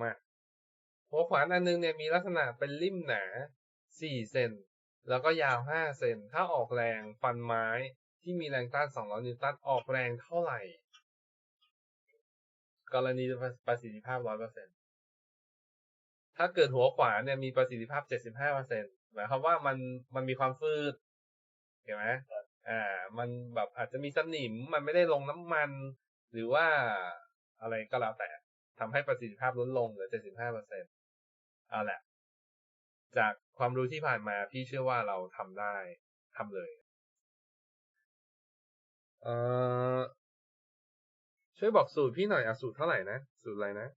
มาหัวขวานอันนึงเนี่ยมีลักษณะเป็นริมหนา4เซนแล้วก็ยาว5เซนถ้าออกแรงฟันไม้ที่มีแรงต้าน200นิวตันออกแรงเท่าไหร่ กรณีประสิทธิภาพ100%ถ้าเกิดหัวขวานเนี่ยมีประสิทธิภาพ75%หมายความว่ามันมันมีความฟืดเห็นไหมอ่า มันแบบอาจจะมีสนิมมันไม่ได้ลงน้ำมัน หรือว่าอะไรก็แล้วแต่ ทำให้ประสิทธิภาพลดลงเหลือ 75%เอาแหละ จากความรู้ที่ผ่านมาพี่เชื่อว่าเราทำได้ทำเลยเอ่อช่วยบอกสูตรพี่หน่อยอะสูตรเท่าไหร่นะ สูตรอะไรนะ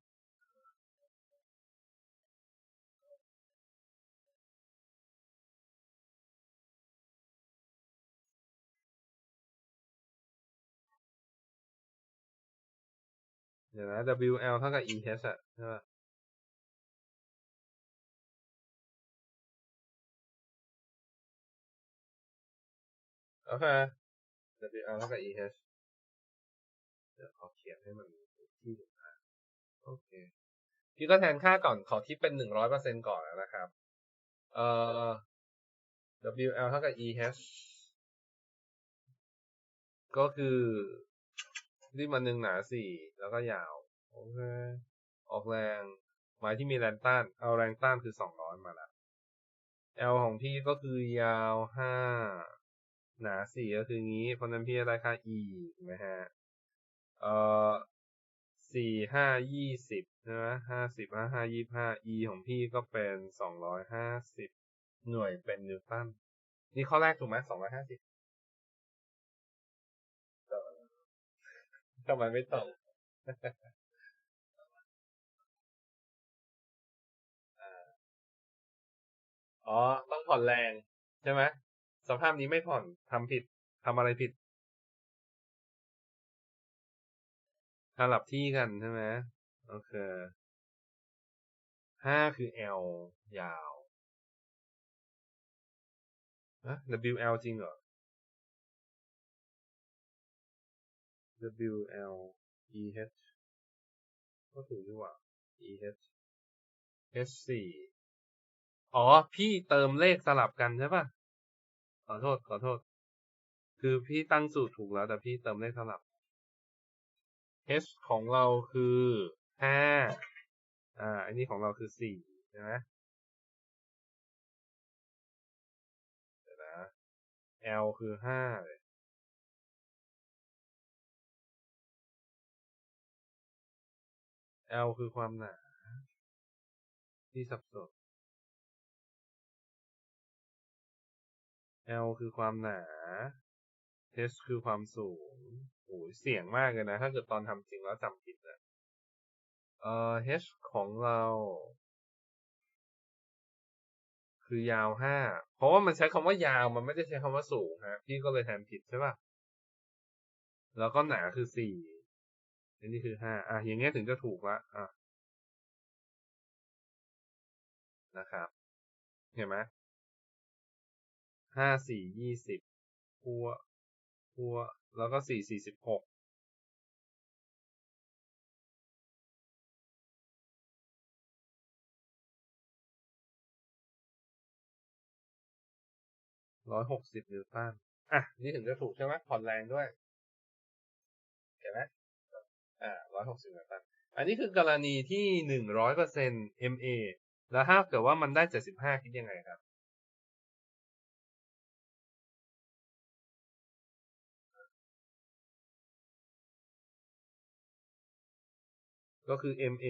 เดี๋ยวนะ WL เท่ากับ EH อะใช่ปะโอเค WL เท่ากับ EH เดี๋ยวขอเขียนให้มันที่ถูกทางโอเค พี่ก็แทนค่าก่อนขอคิดเป็นหนึ่งร้อยเปอร์เซ็นก่อนนะครับ เอ่อ WL เท่ากับ EH ก็คือ ที่มันหนึ่งหนาสี่แล้วก็ยาว โอเค ออกแรงไม้ที่มีแรงต้าน เอาแรงต้านคือสองร้อยมาล้ว L ของพี่ก็คือยาวห้าหนาสี่ก็คืองี้ เพราะนั้นพี่จะได้ค่า E ถูกไหมฮะ เอ่อสี่ห้ายี่สิบใช่ไหมห้าสิบห้าห้ายี่ห้า E ของพี่ก็เป็นสองร้อยห้าสิบหน่วยเป็นนิวตัน นี่ข้อแรกถูกไหมสองร้อยห้าสิบ ทำไมไม่ตรงอ๋อ ต้องผ่อนแรง ใช่ไหมสภาพนี้ไม่ผ่อนทำผิดทำอะไรผิดสลับที่กันใช่ไหมโอเคห้าคือ L ยาวอะ WL จริงเหรอ WL EH ก็ถูกดีกว่า EH H4 อ๋อ พี่เติมเลขสลับกันใช่ป่ะขอโทษ ขอโทษ คือพี่ตั้งสูตรถูกแล้ว แต่พี่เติมเลขสลับ H ของเราคือห้าอ่า อันนี้ของเราคือสี่ใช่ไหมเดี๋ยวนะ L คือห้าเลย L คือความหนา ที่สับสน L คือความหนา H คือความสูงโอ้ยเสี่ยงมากเลยนะ ถ้าเกิดตอนทำจริงแล้วจำผิดนะเอ่อ H ของเรา คือยาวห้า เพราะว่ามันใช้คำว่ายาว มันไม่ได้ใช้คำว่าสูงฮะ พี่ก็เลยแทนผิดใช่ป่ะ แล้วก็หนาคือสี่ อันนี้คือห้าอะอย่างเงี้ยถึงจะถูกละอะนะครับ เห็นไหมห้าสี่ยี่สิบพัวพัวแล้วก็สี่สี่สิบหกร้อยหกสิบนิวตันอะ นี่ถึงจะถูกใช่ไหมผ่อนแรงด้วย อ่าร้อยหกสิบนิวตัน อันนี้คือกรณีที่หนึ่งร้อยเปอร์เซ็นต์ MA แล้วถ้าเกิดว่ามันได้เจ็ดสิบห้าคิดยังไงครับก็คือ MA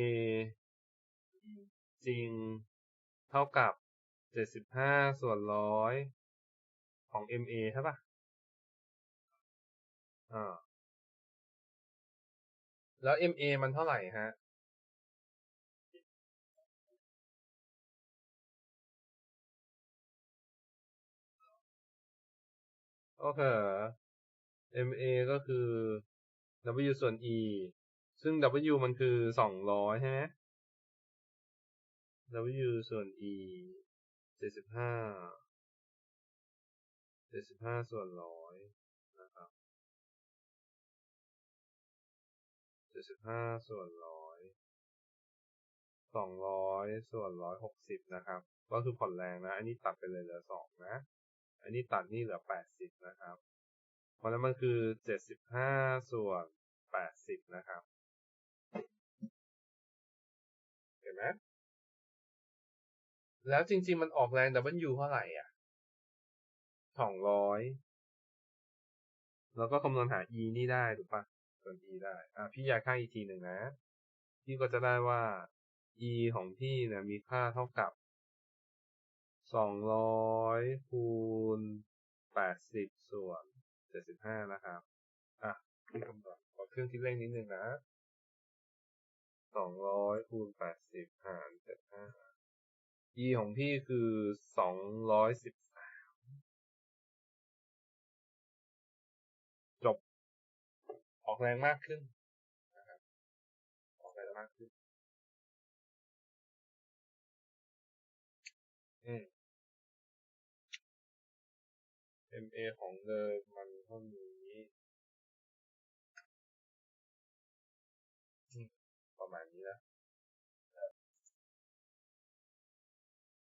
จริงเท่ากับเจ็ดสิบห้าส่วนร้อยของ MA ใช่ปะอ่า แล้ว MA มันเท่าไหร่ฮะ โอเค MA ก็คือ W ส่วน E ซึ่ง W มันคือสองร้อยใช่ไหม W ส่วน E เจ็ดสิบห้า เจ็ดสิบห้าส่วนร้อย ดสิบห้าส่วนร้อยสองร้อยส่วนร้อยหกสิบนะครับ ก็คือผ่อนแรงนะ อันนี้ตัดไปเลยเหลือสองนะ อันนี้ตัดนี่เหลือแปดสิบนะครับ เพราะนั้นมันคือเจ็ดสิบห้าส่วนแปดสิบนะครับ เห็นไหมแล้วจริง ๆ มันออกแรง W เท่าไหร่อะสองร้อย แล้วก็คำนวณหา E นี่ได้ถูกปะ ส่วน E ได้ อะพี่ยายค่าอีกทีหนึ่งนะ พี่ก็จะได้ว่า E ของพี่เนี่ยมีค่าเท่ากับสองร้อยคูณแปดสิบส่วนเจ็ดสิบห้านะครับ อะพี่คำนวณขอเครื่องคิดเลขนิดนึงนะสองร้อยคูณแปดสิบหารเจ็ดห้า E ของพี่คือสองร้อยสิบ แรงมากขึ้นนะครับออกแรงมากขึ้น อืม MA ของเดิมมันเท่านี้